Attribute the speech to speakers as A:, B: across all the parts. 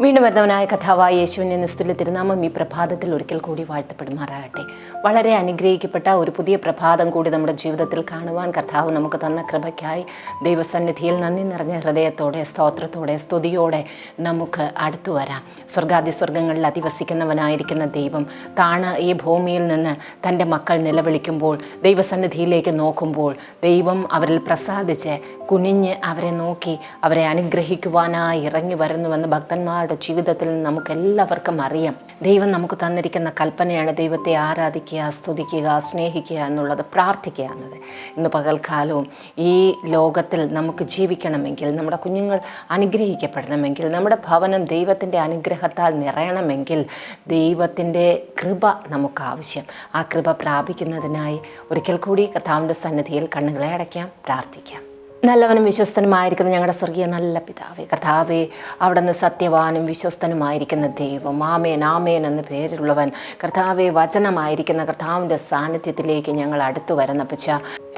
A: വീണ്ടും വരുന്നവനായ കഥാവായ യേശുവിന്റെ നിസ്തുല്യ തിരുനാമം ഈ പ്രഭാതത്തിൽ ഒരിക്കൽ കൂടി വാഴ്ത്തപ്പെടുമാറാകട്ടെ. വളരെ അനുഗ്രഹിക്കപ്പെട്ട ഒരു പുതിയ പ്രഭാതം കൂടി നമ്മുടെ ജീവിതത്തിൽ കാണുവാൻ കർത്താവ് നമുക്ക് തന്ന കൃപയ്ക്കായി ദൈവസന്നിധിയിൽ നന്ദി നിറഞ്ഞ ഹൃദയത്തോടെ സ്തോത്രത്തോടെ സ്തുതിയോടെ നമുക്ക് അടുത്തു വരാം. സ്വർഗാദി സ്വർഗങ്ങളിൽ അധിവസിക്കുന്നവനായിരിക്കുന്ന ദൈവം താണ് ഈ ഭൂമിയിൽ നിന്ന് തന്റെ മക്കൾ നിലവിളിക്കുമ്പോൾ ദൈവസന്നിധിയിലേക്ക് നോക്കുമ്പോൾ ദൈവം അവരിൽ പ്രസാദിച്ച് കുനിഞ്ഞ് അവരെ നോക്കി അവരെ അനുഗ്രഹിക്കുവാനായി ഇറങ്ങി വരുന്നുവെന്ന് ഭക്തന്മാരുടെ ജീവിതത്തിൽ നമുക്ക് എല്ലാവർക്കും അറിയാം. ദൈവം നമുക്ക് തന്നിരിക്കുന്ന കൽപ്പനയാണ് ദൈവത്തെ ആരാധിക്കുക സ്തുതിക്കുക സ്നേഹിക്കുക എന്നുള്ളത് പ്രാർത്ഥിക്കുക എന്നത് ഇന്ന് പകൽക്കാലവും ഈ ലോകത്തിൽ നമുക്ക് ജീവിക്കണമെങ്കിൽ നമ്മുടെ കുഞ്ഞുങ്ങൾ അനുഗ്രഹിക്കപ്പെടണമെങ്കിൽ നമ്മുടെ ഭവനം ദൈവത്തിന്റെ അനുഗ്രഹത്താൽ നിറയണമെങ്കിൽ ദൈവത്തിന്റെ കൃപ നമുക്ക് ആവശ്യം ആ കൃപ പ്രാപിക്കുന്നതിനായി ഒരിക്കൽ കൂടി കർത്താവിന്റെ സന്നിധിയിൽ കണ്ണുകളെ അടയ്ക്കാം പ്രാർത്ഥിക്കാം. നല്ലവനും വിശ്വസ്തനുമായിരിക്കുന്ന ഞങ്ങളുടെ സ്വർഗീയ നല്ല പിതാവേ കർത്താവേ അവിടുന്ന് സത്യവാനും വിശ്വസ്തനുമായിരിക്കുന്ന ദൈവം. ആമേൻ ആമേൻ എന്ന പേരിലുള്ളവൻ. കർത്താവെ വചനമായിരിക്കുന്ന കർത്താവിന്റെ സാന്നിധ്യത്തിലേക്ക് ഞങ്ങൾ അടുത്തു വരുന്ന പച്ച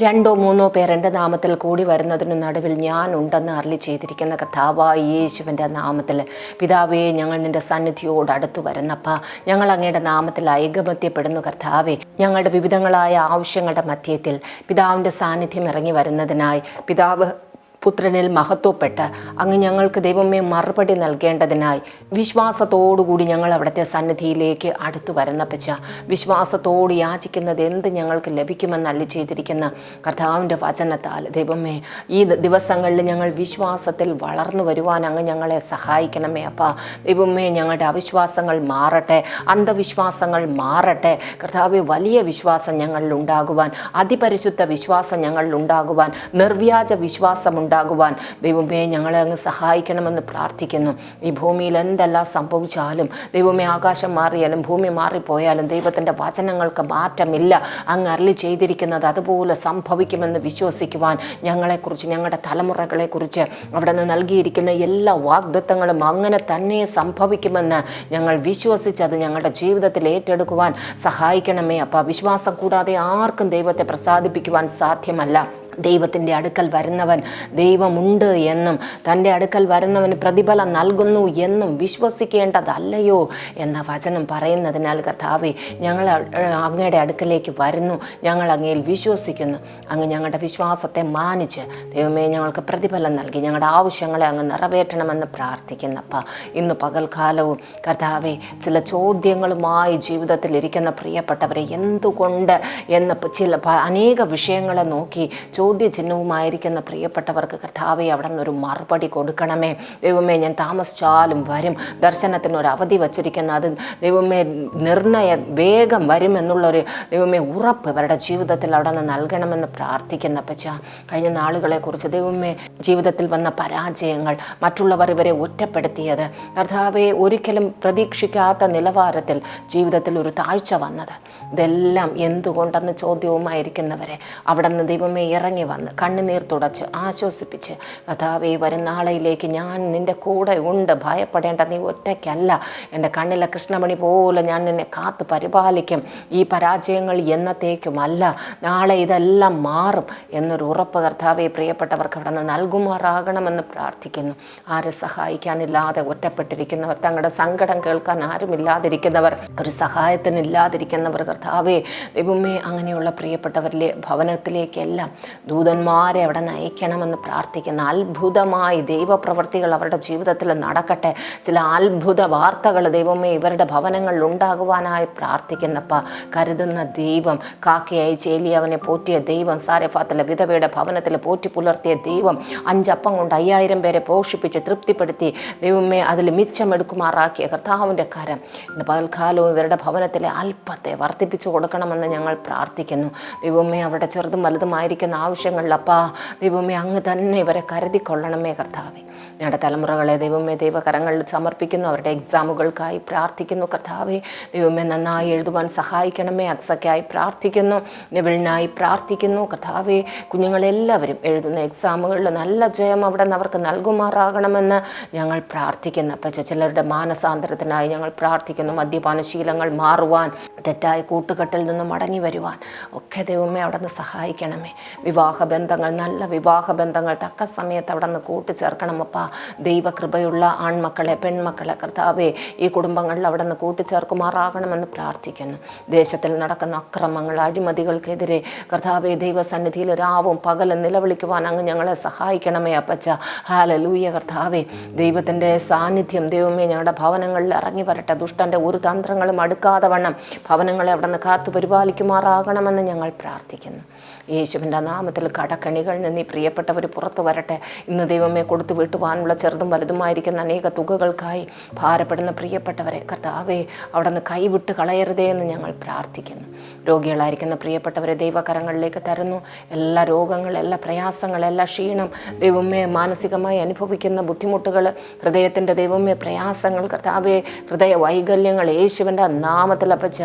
A: രണ്ടോ മൂന്നോ പേർ എന്റെ നാമത്തിൽ കൂടി വരുന്നതിന് നടുവിൽ ഞാൻ ഉണ്ടെന്ന് അരളി ചെയ്തിരിക്കുന്ന കർത്താവ യേശുവിന്റെ നാമത്തിൽ. പിതാവേ ഞങ്ങൾ നിന്റെ സന്നിധിയോട് അടുത്തു വരുന്നപ്പ ഞങ്ങൾ അങ്ങയുടെ നാമത്തിൽ ഐകമത്യപ്പെടുന്നു കർത്താവേ. ഞങ്ങളുടെ വിവിധങ്ങളായ ആവശ്യങ്ങളുടെ മധ്യത്തിൽ പിതാവിന്റെ സാന്നിധ്യം ഇറങ്ങി വരുന്നതിനായി പിതാവ് പിതാവ് പുത്രനിൽ മഹത്വപ്പെട്ട് അങ്ങ് ഞങ്ങൾക്ക് ദൈവമേ മറുപടി നൽകേണ്ടതിനായി വിശ്വാസത്തോടുകൂടി ഞങ്ങൾ അവിടുത്തെ സന്നിധിയിലേക്ക് അടുത്തു വരുന്നപ്പച്ച വിശ്വാസത്തോട് യാചിക്കുന്നത് എന്ത് ഞങ്ങൾക്ക് ലഭിക്കുമെന്ന് ചെയ്തിരിക്കുന്ന കർത്താവിന്റെ വചനത്താൽ ദൈവമേ ഈ ദിവസങ്ങളിൽ ഞങ്ങൾ വിശ്വാസത്തിൽ വളർന്നു വരുവാൻ അങ്ങ് ഞങ്ങളെ സഹായിക്കണമേ അപ്പ. ദൈവമേ ഞങ്ങളുടെ അവിശ്വാസങ്ങൾ മാറട്ടെ അന്ധവിശ്വാസങ്ങൾ മാറട്ടെ. കർത്താവ് വലിയ വിശ്വാസം ഞങ്ങളിൽ ഉണ്ടാകുവാൻ അതിപരിശുദ്ധ വിശ്വാസം ഞങ്ങളിൽ ഉണ്ടാകുവാൻ നിർവ്യാജ വിശ്വാസം ഉണ്ടാകുവാൻ ദൈവമേ ഞങ്ങളെ അങ്ങ് സഹായിക്കണമെന്ന് പ്രാർത്ഥിക്കുന്നു. ഈ ഭൂമിയിൽ എന്തെല്ലാം സംഭവിച്ചാലും ദൈവമേ ആകാശം മാറിയാലും ഭൂമി മാറിപ്പോയാലും ദൈവത്തിന്റെ വചനങ്ങൾക്ക് മാറ്റമില്ല. അങ്ങ് അരളി ചെയ്തിരിക്കുന്നത് അതുപോലെ സംഭവിക്കുമെന്ന് വിശ്വസിക്കുവാൻ ഞങ്ങളെക്കുറിച്ച് ഞങ്ങളുടെ തലമുറകളെക്കുറിച്ച് അവിടെ നിന്ന് നൽകിയിരിക്കുന്ന എല്ലാ വാഗ്ദത്തങ്ങളും അങ്ങനെ തന്നെ സംഭവിക്കുമെന്ന് ഞങ്ങൾ വിശ്വസിച്ചത് ഞങ്ങളുടെ ജീവിതത്തിൽ ഏറ്റെടുക്കുവാൻ സഹായിക്കണമേ. അപ്പോൾ വിശ്വാസം കൂടാതെ ആർക്കും ദൈവത്തെ പ്രസാദിപ്പിക്കുവാൻ സാധ്യമല്ല. ദൈവത്തിന്റെ അടുക്കൽ വരുന്നവൻ ദൈവമുണ്ട് എന്നും തന്റെ അടുക്കൽ വരുന്നവന് പ്രതിഫലം നൽകുന്നു എന്നും വിശ്വസിക്കേണ്ടതല്ലയോ എന്ന വചനം പറയുന്നതിനാൽ കർത്താവെ ഞങ്ങൾ അങ്ങയുടെ അടുക്കലേക്ക് വരുന്നു. ഞങ്ങൾ അങ്ങയിൽ വിശ്വസിക്കുന്നു. അങ്ങ് ഞങ്ങളുടെ വിശ്വാസത്തെ മാനിച്ച് ദൈവമേ ഞങ്ങൾക്ക് പ്രതിഫലം നൽകി. ഞങ്ങളുടെ ആവശ്യങ്ങളെ അങ്ങ് നിറവേറ്റണമെന്ന് പ്രാർത്ഥിക്കുന്നപ്പ ഇന്ന് പകൽക്കാലവും കർത്താവെ ചില ചോദ്യങ്ങളുമായി ജീവിതത്തിൽ ഇരിക്കുന്ന പ്രിയപ്പെട്ടവരെ എന്തുകൊണ്ട് എന്ന് ചില അനേക വിഷയങ്ങളെ നോക്കി ചോദ്യചിഹ്നവുമായിരിക്കുന്ന പ്രിയപ്പെട്ടവർക്ക് കർത്താവെ അവിടെ നിന്നൊരു മറുപടി കൊടുക്കണമേ. ദൈവമേ ഞാൻ താമസിച്ചാലും വരും. ദർശനത്തിന് ഒരു അവധി വച്ചിരിക്കുന്ന അത് ദൈവമേ നിർണയ വേഗം വരുമെന്നുള്ളൊരു ദൈവമേ ഉറപ്പ് ഇവരുടെ ജീവിതത്തിൽ അവിടെ നിന്ന് നൽകണമെന്ന് പ്രാർത്ഥിക്കുന്ന പച്ച കഴിഞ്ഞ നാളുകളെക്കുറിച്ച് ദൈവമേ ജീവിതത്തിൽ വന്ന പരാജയങ്ങൾ മറ്റുള്ളവർ ഇവരെ ഒറ്റപ്പെടുത്തിയത്. കർത്താവെ ഒരിക്കലും പ്രതീക്ഷിക്കാത്ത നിലവാരത്തിൽ ജീവിതത്തിൽ ഒരു താഴ്ച വന്നത്. ഇതെല്ലാം എന്തുകൊണ്ടെന്ന് ചോദ്യവുമായിരിക്കുന്നവരെ അവിടെ നിന്ന് ദൈവമേ ഇറങ്ങി വന്ന് കണ്ണുനീർ തുടച്ച് ആശ്വസിപ്പിച്ച് കഥാവെ വരും നാളയിലേക്ക് ഞാൻ നിന്റെ കൂടെ ഉണ്ട്. ഭയപ്പെടേണ്ട നീ ഒറ്റയ്ക്കല്ല. എന്റെ കണ്ണിലെ കൃഷ്ണമണി പോലെ ഞാൻ നിന്നെ കാത്ത് പരിപാലിക്കും. ഈ പരാജയങ്ങൾ എന്നത്തേക്കുമല്ല നാളെ ഇതെല്ലാം മാറും എന്നൊരു ഉറപ്പ് കർത്താവെ പ്രിയപ്പെട്ടവർക്ക് അവിടെ നിന്ന് നൽകുമാറാകണമെന്ന് പ്രാർത്ഥിക്കുന്നു. ആരെ സഹായിക്കാനില്ലാതെ ഒറ്റപ്പെട്ടിരിക്കുന്നവർ തങ്ങളുടെ സങ്കടം കേൾക്കാൻ ആരുമില്ലാതിരിക്കുന്നവർ ഒരു സഹായത്തിനില്ലാതിരിക്കുന്നവർ കർത്താവെ ദൈവമേ അങ്ങനെയുള്ള പ്രിയപ്പെട്ടവരിലെ ഭവനത്തിലേക്കെല്ലാം ദൂതന്മാരെ അവിടെ നയിക്കണമെന്ന് പ്രാർത്ഥിക്കുന്ന അത്ഭുതമായി ദൈവപ്രവർത്തികൾ അവരുടെ ജീവിതത്തിൽ നടക്കട്ടെ. ചില അത്ഭുത വാർത്തകൾ ദൈവമേ ഇവരുടെ ഭവനങ്ങളിൽ ഉണ്ടാകുവാനായി പ്രാർത്ഥിക്കുന്നപ്പ കരുതുന്ന ദൈവം കാക്കയായി ചേലിയവനെ പോറ്റിയ ദൈവം സാരഫാത്തിലെ വിധവയുടെ ഭവനത്തിൽ പോറ്റി പുലർത്തിയ ദൈവം അഞ്ചപ്പം കൊണ്ട് അയ്യായിരം പേരെ പോഷിപ്പിച്ച് തൃപ്തിപ്പെടുത്തി ദൈവമേ അതിൽ മിച്ചമെടുക്കുമാറാക്കിയ കർത്താവിന്റെ കരം. ഇന്ന് പകൽക്കാലവും ഇവരുടെ ഭവനത്തിലെ അല്പത്തെ വർദ്ധിപ്പിച്ചു കൊടുക്കണമെന്ന് ഞങ്ങൾ പ്രാർത്ഥിക്കുന്നു. ദൈവമേ അവരുടെ ചെറുതും വലുതുമായിരിക്കുന്ന ആവശ്യങ്ങളിൽ അപ്പാ ദൈവമേ അങ്ങ് തന്നെ ഇവരെ കരുതിക്കൊള്ളണമേ കർത്താവെ. ഞങ്ങളുടെ തലമുറകളെ ദൈവമേ ദൈവകരങ്ങളിൽ സമർപ്പിക്കുന്നു. അവരുടെ എക്സാമുകൾക്കായി പ്രാർത്ഥിക്കുന്നു. കർത്താവെ ദൈവമേ നന്നായി എഴുതുവാൻ സഹായിക്കണമേ. അക്സയ്ക്കായി പ്രാർത്ഥിക്കുന്നു. നിവിളിനായി പ്രാർത്ഥിക്കുന്നു. കർത്താവെ കുഞ്ഞുങ്ങളെല്ലാവരും എഴുതുന്ന എക്സാമുകളിൽ നല്ല ജയം അവിടെ നിന്ന് അവർക്ക് നൽകുമാറാകണമെന്ന് ഞങ്ങൾ പ്രാർത്ഥിക്കുന്നു. അപ്പം ചിലരുടെ മാനസാന്തരത്തിനായി ഞങ്ങൾ പ്രാർത്ഥിക്കുന്നു. മദ്യപാന ശീലങ്ങൾ മാറുവാൻ തെറ്റായ കൂട്ടുകെട്ടിൽ നിന്നും മടങ്ങി വരുവാൻ ഒക്കെ ദൈവമേ അവിടെ നിന്ന് സഹായിക്കണമേ. വിവാഹ ബന്ധങ്ങൾ നല്ല വിവാഹ ബന്ധങ്ങൾ തക്ക സമയത്ത് അവിടെ നിന്ന് കൂട്ടിച്ചേർക്കണമപ്പ ദൈവകൃപയുള്ള ആൺമക്കളെ പെൺമക്കളെ കർത്താവെ ഈ കുടുംബങ്ങളിൽ അവിടെ നിന്ന് കൂട്ടിച്ചേർക്കുമാറാകണമെന്ന് പ്രാർത്ഥിക്കുന്നു. ദേശത്തിൽ നടക്കുന്ന അക്രമങ്ങൾ അഴിമതികൾക്കെതിരെ കർത്താവെ ദൈവസന്നിധിയിൽ രാവും പകലും നിലവിളിക്കുവാൻ അങ്ങ് ഞങ്ങളെ സഹായിക്കണമേ അപ്പച്ച. ഹാലലൂയ കർത്താവെ ദൈവത്തിന്റെ സാന്നിധ്യം ദൈവമേ ഞങ്ങളുടെ ഭവനങ്ങളിൽ ഇറങ്ങി വരട്ടെ. ദുഷ്ടന്റെ ഒരു തന്ത്രങ്ങളും അടുക്കാതെ വണ്ണം ഭവനങ്ങളെ അവിടെ നിന്ന് കാത്തു പരിപാലിക്കുമാറാകണമെന്ന് ഞങ്ങൾ പ്രാർത്ഥിക്കുന്നു. യേശുവിന്റെ നാമത്തിൽ കടക്കണികളിൽ നിന്ന് ഈ പ്രിയപ്പെട്ടവർ പുറത്തു വരട്ടെ. ഇന്ന് ദൈവമേ കൊടുത്തു വീട്ടുവാനുള്ള ചെറുതും വലുതുമായിരിക്കുന്ന അനേക തുകകൾക്കായി ഭാരപ്പെടുന്ന പ്രിയപ്പെട്ടവരെ കർത്താവേ അവിടെ നിന്ന് കൈവിട്ട് കളയരുതേ എന്ന് ഞങ്ങൾ പ്രാർത്ഥിക്കുന്നു. രോഗികളായിരിക്കുന്ന പ്രിയപ്പെട്ടവരെ ദൈവകരങ്ങളിലേക്ക് തരുന്നു. എല്ലാ രോഗങ്ങൾ എല്ലാ പ്രയാസങ്ങൾ എല്ലാ ക്ഷീണം ദൈവമേ മാനസികമായി അനുഭവിക്കുന്ന ബുദ്ധിമുട്ടുകൾ ഹൃദയത്തിന്റെ ദൈവമേ പ്രയാസങ്ങൾ കർത്താവേ ഹൃദയ വൈകല്യങ്ങൾ യേശുവിന്റെ നാമത്തിൽ അപ്പച്ച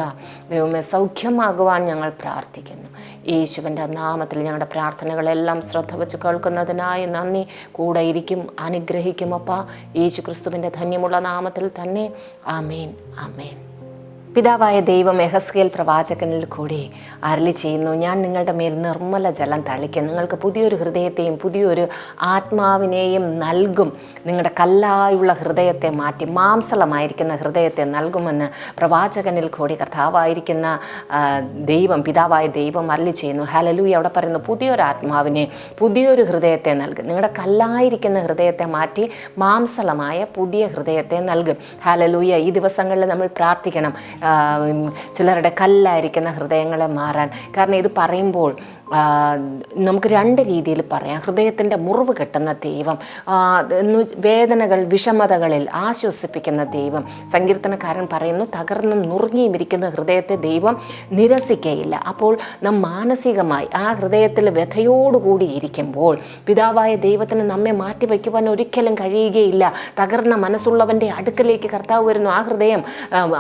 A: ദൈവമേ സൗഖ്യമാകുവാൻ ഞങ്ങൾ പ്രാർത്ഥിക്കുന്നു. യേശുവിന്റെ നാമത്തിൽ ഞങ്ങളുടെ പ്രാർത്ഥനകളെല്ലാം ശ്രദ്ധ വെച്ച് കേൾക്കുന്നതിനായി നന്ദി. കൂടെ ഇരിക്കും അനുഗ്രഹിക്കും അപ്പ. യേശു ക്രിസ്തുവിന്റെ ധന്യമുള്ള നാമത്തിൽ തന്നെ. ആമേൻ ആമേൻ. പിതാവായ ദൈവം എഹസ്കേൽ പ്രവാചകനിൽ കൂടി അരളി ചെയ്യുന്നു. ഞാൻ നിങ്ങളുടെ മേൽ നിർമ്മല ജലം തളിക്കും. നിങ്ങൾക്ക് പുതിയൊരു ഹൃദയത്തെയും പുതിയൊരു ആത്മാവിനെയും നൽകും. നിങ്ങളുടെ കല്ലായുള്ള ഹൃദയത്തെ മാറ്റി മാംസളമായിരിക്കുന്ന ഹൃദയത്തെ നൽകുമെന്ന് പ്രവാചകനിൽ കൂടി കർത്താവായിരിക്കുന്ന ദൈവം പിതാവായ ദൈവം അരളി ചെയ്യുന്നു. ഹലലൂയ അവിടെ പറയുന്നു പുതിയൊരു ആത്മാവിനെ പുതിയൊരു ഹൃദയത്തെ നൽകും. നിങ്ങളുടെ കല്ലായിരിക്കുന്ന ഹൃദയത്തെ മാറ്റി മാംസളമായ പുതിയ ഹൃദയത്തെ നൽകും. ഹലലൂയ ഈ ദിവസങ്ങളിൽ നമ്മൾ പ്രാർത്ഥിക്കണം. ചിലരുടെ കല്ലായിരിക്കുന്ന ഹൃദയങ്ങളെ മാറാൻ. കാരണം ഇത് പറയുമ്പോൾ നമുക്ക് രണ്ട് രീതിയിൽ പറയാം. ഹൃദയത്തിന്റെ മുറിവ് കെട്ടുന്ന ദൈവം വേദനകൾ വിഷമതകളിൽ ആശ്വസിപ്പിക്കുന്ന ദൈവം. സങ്കീർത്തനക്കാരൻ പറയുന്നു തകർന്നും നുറുങ്ങിയും ഇരിക്കുന്ന ഹൃദയത്തെ ദൈവം നിരസിക്കയില്ല. അപ്പോൾ നാം മാനസികമായി ആ ഹൃദയത്തിൽ വ്യഥയോടുകൂടി ഇരിക്കുമ്പോൾ പിതാവായ ദൈവത്തിന് നമ്മെ മാറ്റിവെക്കുവാൻ ഒരിക്കലും കഴിയുകയില്ല. തകർന്ന മനസ്സുള്ളവന്റെ അടുക്കലേക്ക് കർത്താവ് വരുന്നു. ആ ഹൃദയം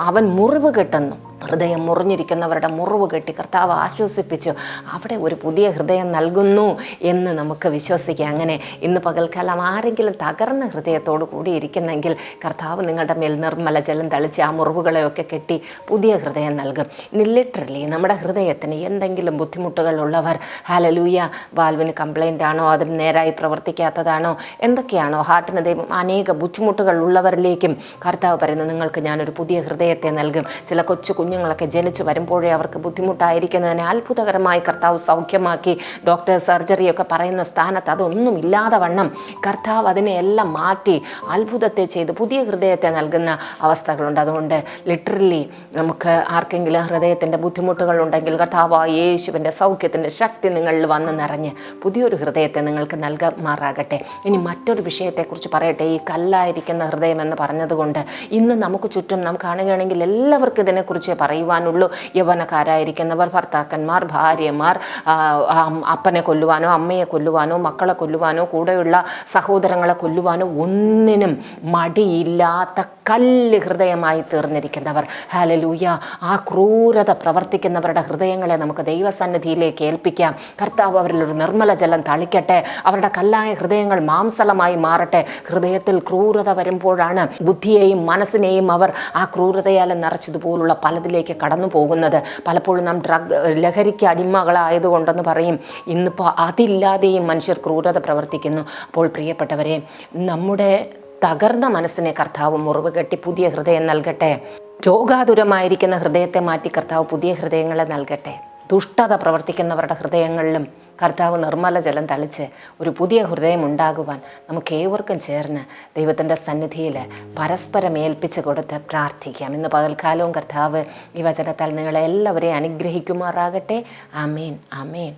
A: അവൻ മുറിവ് കെട്ടുന്നു. ഹൃദയം മുറിഞ്ഞിരിക്കുന്നവരുടെ മുറിവ് കെട്ടി കർത്താവ് ആശ്വസിപ്പിച്ചു. അവിടെ ഒരു പുതിയ ഹൃദയം നൽകുന്നു എന്ന് നമുക്ക് വിശ്വസിക്കാം. അങ്ങനെ ഇന്ന് പകൽക്കാലം ആരെങ്കിലും തകർന്ന ഹൃദയത്തോടു കൂടി ഇരിക്കുന്നെങ്കിൽ കർത്താവ് നിങ്ങളുടെ മേൽ നിർമ്മല ജലം തളിച്ച് ആ മുറിവുകളെയൊക്കെ കെട്ടി പുതിയ ഹൃദയം നൽകും. ഇനി ലിറ്ററലി നമ്മുടെ ഹൃദയത്തിന് എന്തെങ്കിലും ബുദ്ധിമുട്ടുകൾ ഉള്ളവർ ഹാലലൂയ വാൽവിന് കംപ്ലൈന്റ് ആണോ അതിന് നേരായി പ്രവർത്തിക്കാത്തതാണോ എന്തൊക്കെയാണോ ഹാർട്ടിന് ദൈവം അനേക ബുദ്ധിമുട്ടുകൾ ഉള്ളവരിലേക്കും കർത്താവ് പറയുന്നു നിങ്ങൾക്ക് ഞാനൊരു പുതിയ ഹൃദയത്തെ നൽകും. ചില കൊച്ചു കുഞ്ഞുങ്ങളൊക്കെ ജനിച്ചു വരുമ്പോഴേ അവർക്ക് ബുദ്ധിമുട്ടായിരിക്കുന്നതിനെ അത്ഭുതകരമായി കർത്താവ് സൗഖ്യമാക്കി. ഡോക്ടർ സർജറിയൊക്കെ പറയുന്ന സ്ഥാനത്ത് അതൊന്നും ഇല്ലാതെ വണ്ണം കർത്താവ് അതിനെയെല്ലാം മാറ്റി അത്ഭുതത്തെ ചെയ്ത് പുതിയ ഹൃദയത്തെ നൽകുന്ന അവസ്ഥകളുണ്ട്. അതുകൊണ്ട് ലിറ്ററലി നമുക്ക് ആർക്കെങ്കിലും ഹൃദയത്തിന്റെ ബുദ്ധിമുട്ടുകളുണ്ടെങ്കിൽ കർത്താവ് യേശുവിന്റെ സൗഖ്യത്തിന്റെ ശക്തി നിങ്ങളിൽ വന്ന് നിറഞ്ഞ് പുതിയൊരു ഹൃദയത്തെ നിങ്ങൾക്ക് നൽകുമാറാകട്ടെ. ഇനി മറ്റൊരു വിഷയത്തെക്കുറിച്ച് പറയട്ടെ. ഈ കല്ലായിരിക്കുന്ന ഹൃദയം എന്ന് പറഞ്ഞതുകൊണ്ട് ഇന്ന് നമുക്ക് ചുറ്റും നാം കാണുകയാണെങ്കിൽ എല്ലാവർക്കും ഇതിനെക്കുറിച്ച് പറയുവാനുള്ളൂ. യൗവനക്കാരായിരിക്കുന്നവർ ഭർത്താക്കന്മാർ ഭാര്യമാർ അപ്പനെ കൊല്ലുവാനോ അമ്മയെ കൊല്ലുവാനോ മക്കളെ കൊല്ലുവാനോ കൂടെയുള്ള സഹോദരങ്ങളെ കൊല്ലുവാനോ ഒന്നിനും മടിയില്ലാത്ത കല്ല് ഹൃദയമായി തീർന്നിരിക്കുന്നവർ. ഹാലലൂയ ആ ക്രൂരത പ്രവർത്തിക്കുന്നവരുടെ ഹൃദയങ്ങളെ നമുക്ക് ദൈവസന്നിധിയിലേക്ക് ഏൽപ്പിക്കാം. കർത്താവ് അവരിൽ ഒരു നിർമ്മല ജലം തളിക്കട്ടെ. അവരുടെ കല്ലായ ഹൃദയങ്ങൾ മാംസളമായി മാറട്ടെ. ഹൃദയത്തിൽ ക്രൂരത വരുമ്പോഴാണ് ബുദ്ധിയെയും മനസ്സിനെയും അവർ ആ ക്രൂരതയാൽ നിറച്ചതുപോലുള്ള പലതിലേക്ക് കടന്നു പോകുന്നത്. പലപ്പോഴും നാം ഡ്രഗ് ലഹരിക്ക് അടിമകളായതുകൊണ്ടെന്ന് പറയും. ഇന്നിപ്പോൾ അതില്ലാതെയും മനുഷ്യർ ക്രൂരത പ്രവർത്തിക്കുന്നു. അപ്പോൾ പ്രിയപ്പെട്ടവരെ നമ്മുടെ തകർന്ന മനസ്സിനെ കർത്താവ് മുറിവ് കെട്ടി പുതിയ ഹൃദയം നൽകട്ടെ. രോഗാതുരമായിരിക്കുന്ന ഹൃദയത്തെ മാറ്റി കർത്താവ് പുതിയ ഹൃദയങ്ങളെ നൽകട്ടെ. ദുഷ്ടത പ്രവർത്തിക്കുന്നവരുടെ ഹൃദയങ്ങളിലും കർത്താവ് നിർമ്മല ജലം തളിച്ച് ഒരു പുതിയ ഹൃദയം ഉണ്ടാകുവാൻ നമുക്ക് ഏവർക്കും ചേർന്ന് ദൈവത്തിന്റെ സന്നിധിയിൽ പരസ്പരം ഏൽപ്പിച്ച് കൊടുത്ത് പ്രാർത്ഥിക്കാം. ഇന്ന് പകൽക്കാലവും കർത്താവ് ഈ വചനത്താൽ നിങ്ങളെ എല്ലാവരെയും അനുഗ്രഹിക്കുമാറാകട്ടെ. അമേൻ ആമേൻ.